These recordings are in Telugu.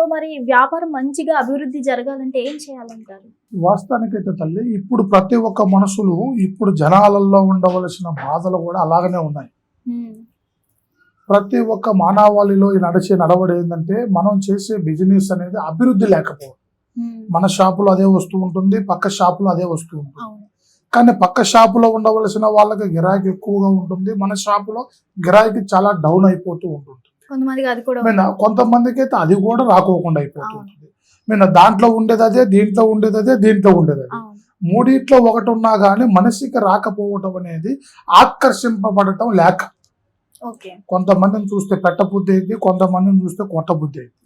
సో మరి వ్యాపారం మంచిగా అభివృద్ధి జరగాలంటే ఏం చేయాలంటారు? వాస్తవానికైతే తల్లి ఇప్పుడు ప్రతి ఒక్క మనుషులు ఇప్పుడు జనాలలో ఉండవలసిన బాధలు కూడా అలాగనే ఉన్నాయి. ప్రతి ఒక్క మానవాళిలో ఈ నడిచే నడవడి ఏంటంటే మనం చేసే బిజినెస్ అనేది అభివృద్ధి లేకపోవడం. మన షాపులో అదే వస్తూ ఉంటుంది పక్క షాపులో అదే వస్తూ ఉంటుంది. కానీ పక్క షాపులో ఉండవలసిన వాళ్ళకి గిరాకీ ఎక్కువగా ఉంటుంది మన షాపులో గిరాకీ చాలా డౌన్ అయిపోతూ ఉంటుంది. కొంతమందికి అది కూడా కొంతమందికి అయితే అది కూడా రాకోకుండా అయిపోతూ అవును. ఉంటుంది. మీన దాంట్లో ఉండేది అదే దీంట్లో ఉండేది అదే దీంట్లో ఉండేది అదే. మూడిట్లో ఒకటి ఉన్నా కానీ మనిషికి రాకపోవటం అనేది ఆకర్షింపబడటం లేక కొంతమందిని చూస్తే పెట్టబుద్ధి అయింది కొంతమందిని చూస్తే కొట్టబుద్ధి అయింది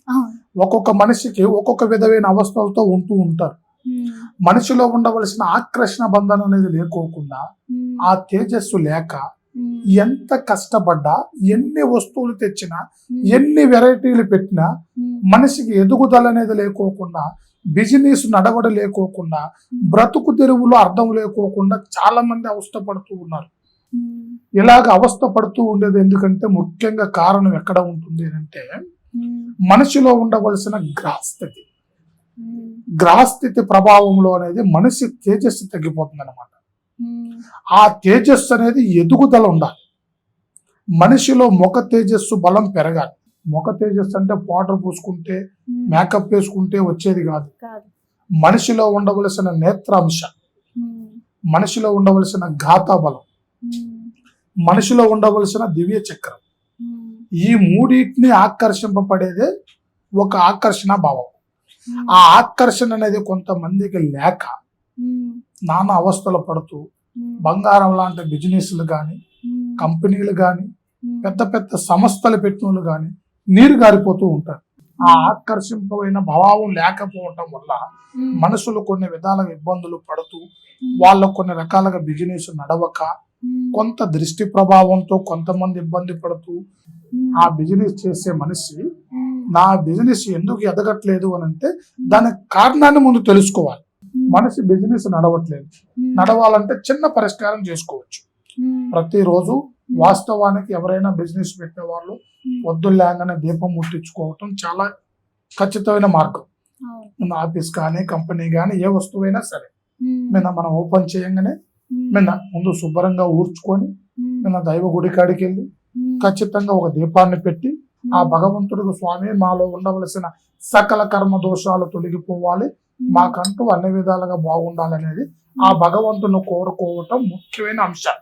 ఒక్కొక్క మనిషికి ఒక్కొక్క విధమైన అవస్థలతో ఉంటూ ఉంటారు. మనిషిలో ఉండవలసిన ఆకర్షణ బంధనం అనేది లేకోకుండా ఆ తేజస్సు లేక ఎంత కష్టపడ్డా ఎన్ని వస్తువులు తెచ్చినా ఉమ్, ఎన్ని వెరైటీలు పెట్టినా ఉమ్, మనిషికి ఎదుగుదల అనేది లేకోకుండా బిజినెస్ నడవడ లేకోకుండా బ్రతుకు తెరువులో అర్థం లేకోకుండా చాలా మంది అవస్థపడుతూ ఉన్నారు. ఇలాగ అవస్థ పడుతూ ఉండేది ఎందుకంటే ముఖ్యంగా కారణం ఎక్కడ ఉంటుంది అంటే మనిషిలో ఉండవలసిన గ్రహస్థితి గ్రహస్థితి ప్రభావంలో అనేది మనిషి తేజస్సు తగ్గిపోతుంది అనమాట ఆ తేజస్సు అనేది ఎదుగుదల ఉండాలి. మనిషిలో ముఖ తేజస్సు బలం పెరగాలి. ముఖ తేజస్సు అంటే పౌడర్ పూసుకుంటే మేకప్ వేసుకుంటే వచ్చేది కాదు. మనిషిలో ఉండవలసిన నేత్రాంశ మనిషిలో ఉండవలసిన ఘాతా బలం మనిషిలో ఉండవలసిన దివ్య చక్రం. ఈ మూడింటిని ఆకర్షింపబడేదే ఒక ఆకర్షణ భావం. ఆ ఆకర్షణ అనేది కొంతమందికి లేక నానా అవస్థలు పడుతూ బంగారం లాంటి బిజినెస్లు కానీ కంపెనీలు కానీ పెద్ద పెద్ద సంస్థలు పెట్టినోళ్ళు కానీ నీరు గారిపోతూ ఉంటారు. ఆ ఆకర్షింపమైన భావం లేకపోవటం వల్ల మనుషులు కొన్ని విధాలుగా ఇబ్బందులు పడుతూ ఉమ్, వాళ్ళకు కొన్ని రకాలుగా బిజినెస్ నడవక కొంత దృష్టి ప్రభావంతో కొంతమంది ఇబ్బంది పడుతూ ఆ బిజినెస్ చేసే మనిషి నా బిజినెస్ ఎందుకు ఎదగట్లేదు అని అంటే దానికి కారణాన్ని ముందు తెలుసుకోవాలి. మనిషి బిజినెస్ నడవట్లేదు. నడవాలంటే చిన్న పరిష్కారం చేసుకోవచ్చు. ప్రతిరోజు వాస్తవానికి ఎవరైనా బిజినెస్ పెట్టే వాళ్ళు ఉమ్, పొద్దుల్లేగానే దీపం ముట్టించుకోవటం చాలా ఖచ్చితమైన మార్గం. మన ఆఫీస్ కానీ కంపెనీ కానీ ఏ వస్తువైనా సరే. మీద మనం ఓపెన్ చేయంగానే ఉమ్, మీద ముందు శుభ్రంగా ఊడ్చుకొని ఉమ్, మన దైవ గుడి కాడికి వెళ్ళి ఖచ్చితంగా ఒక దీపాన్ని పెట్టి ఆ భగవంతుడికి స్వామి మాలో ఉండవలసిన సకల కర్మ దోషాలు తొలగిపోవాలి. మాకంటూ అన్ని విధాలుగా బాగుండాలనేది ఆ భగవంతుని కోరుకోవటం ముఖ్యమైన అంశం.